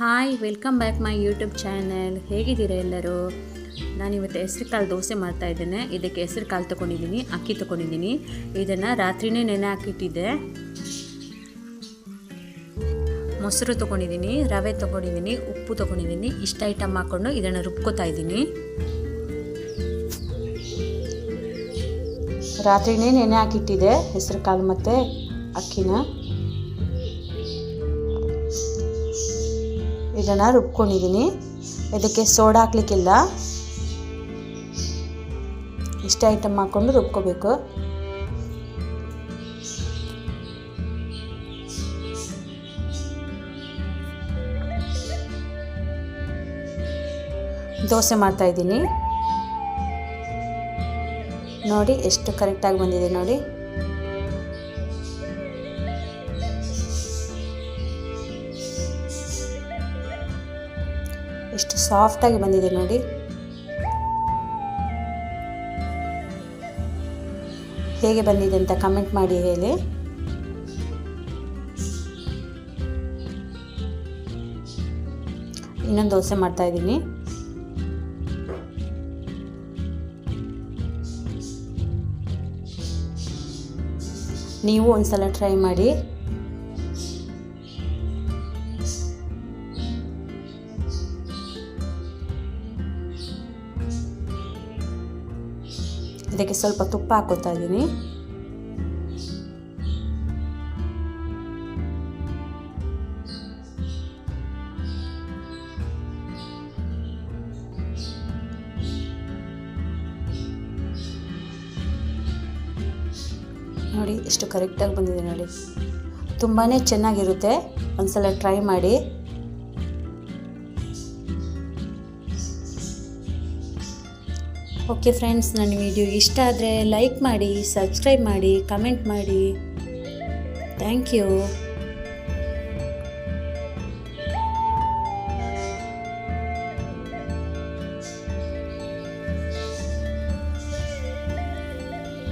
Hi welcome back my YouTube channel ಹೇಗಿದ್ದೀರಾ ಎಲ್ಲರೂ? ನಾನಿವತ್ತು ಹೆಸ್ರು ಕಾಳು ದೋಸೆ ಮಾಡ್ತಾ ಇದ್ದೇನೆ. ಇದಕ್ಕೆ ಹೆಸ್ರು ಕಾಳು ತೊಗೊಂಡಿದ್ದೀನಿ, ಅಕ್ಕಿ ತೊಗೊಂಡಿದ್ದೀನಿ. ಇದನ್ನು ರಾತ್ರಿನೇ ನೆನೆ ಹಾಕಿಟ್ಟಿದ್ದೆ. ಮೊಸರು ತೊಗೊಂಡಿದ್ದೀನಿ, ರವೆ ತೊಗೊಂಡಿದ್ದೀನಿ, ಉಪ್ಪು ತೊಗೊಂಡಿದ್ದೀನಿ. ಇಷ್ಟು ಐಟಮ್ ಹಾಕ್ಕೊಂಡು ಇದನ್ನು ರುಬ್ಕೋತಾ ಇದ್ದೀನಿ. ರಾತ್ರಿನೇ ನೆನೆ ಹಾಕಿಟ್ಟಿದ್ದೆ ಹೆಸ್ರು ಕಾಳು ಮತ್ತು ಅಕ್ಕಿನ. ಇದನ್ನು ರುಬ್ಕೊಂಡಿದ್ದೀನಿ ಇದಕ್ಕೆ ಸೋಡಾ ಹಾಕ್ಲಿಕ್ಕಿಲ್ಲ. ಇಷ್ಟ ಐಟಮ್ ಹಾಕ್ಕೊಂಡು ರುಬ್ಕೋಬೇಕು. ದೋಸೆ ಮಾಡ್ತಾ ಇದ್ದೀನಿ. ನೋಡಿ ಎಷ್ಟು ಕರೆಕ್ಟಾಗಿ ಬಂದಿದೆ ನೋಡಿ. ಎಷ್ಟು ಸಾಫ್ಟಾಗಿ ಬಂದಿದೆ ನೋಡಿ. ಹೇಗೆ ಬಂದಿದೆ ಅಂತ ಕಮೆಂಟ್ ಮಾಡಿ ಹೇಳಿ. ಇನ್ನೊಂದು ದೋಸೆ ಮಾಡ್ತಾ ಇದ್ದೀನಿ. ನೀವು ಒಂದ್ಸಲ ಟ್ರೈ ಮಾಡಿ. ಇದಕ್ಕೆ ಸ್ವಲ್ಪ ತುಪ್ಪ ಹಾಕೋತಾ ಇದ್ದೀನಿ ನೋಡಿ, ಎಷ್ಟು ಕರೆಕ್ಟಾಗಿ ಬಂದಿದೆ ನೋಡಿ. ತುಂಬಾ ಚೆನ್ನಾಗಿರುತ್ತೆ. ಒಂದ್ಸಲ ಟ್ರೈ ಮಾಡಿ. ಓಕೆ ಫ್ರೆಂಡ್ಸ್ ನನ್ನ ವಿಡಿಯೋ ಇಷ್ಟ ಆದರೆ ಲೈಕ್ ಮಾಡಿ ಸಬ್ಸ್ಕ್ರೈಬ್ ಮಾಡಿ ಕಮೆಂಟ್ ಮಾಡಿ. Thank you